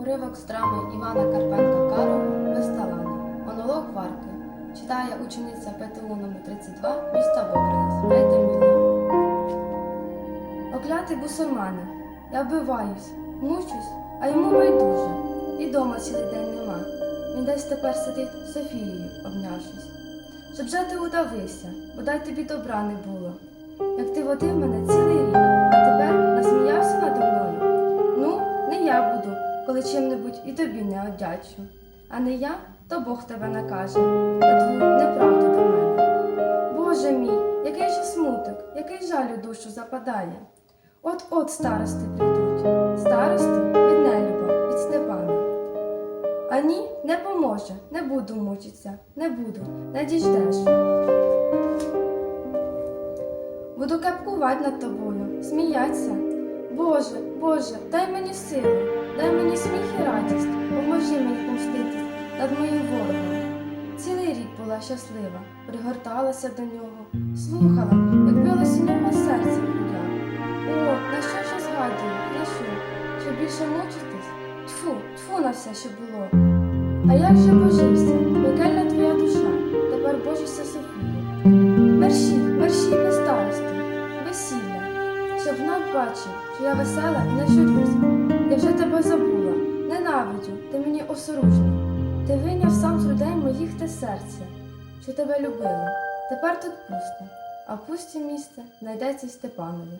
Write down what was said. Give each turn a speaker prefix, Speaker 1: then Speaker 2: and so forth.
Speaker 1: Уривок з драми Івана Карпенка Карого Весталани. Монолог Варки. Читає учениця ПТУ номер 32 міста Бобринець. Брейта Міла. Оклятий бусурмане, я вбиваюсь, мучусь, а йому байдуже. І дома цілий день нема. Він десь тепер сидить Софією, обнявшись. Щоб же ти удавився, бодай тобі добра не було. Як ти водив мене цілий рік, коли чим-небудь і тобі не одячу. А не я, то Бог тебе накаже за твою неправду до мене. Боже мій, який же смуток, який жаль у душу западає. От-от старости прийдуть, старости від нелюба, від Степана. А ні, не поможе, не буду мучитися, не буду, не діждеш. Буду кепкувати над тобою, сміятися. Боже, Боже, дай мені силу, над моїм ворогом. Цілий рік була щаслива, пригорталася до нього, слухала, як билося у нього серце в. О, на що я згадую, на що? Щоб більше мучитись? Тьфу, тьфу на все, що було. А як же божився, пекельна твоя душа, тепер божишся Софія. Мерщій, мерщій без старости, весілля, щоб над бачив, що я весела і не журюсь. Я вже тебе забула, ненавиджу, ти мені осоружний. Ти виняв сам з людей моїх те серце, що тебе любило. Тепер тут пусто, а пусті місце знайдеться й Степанові.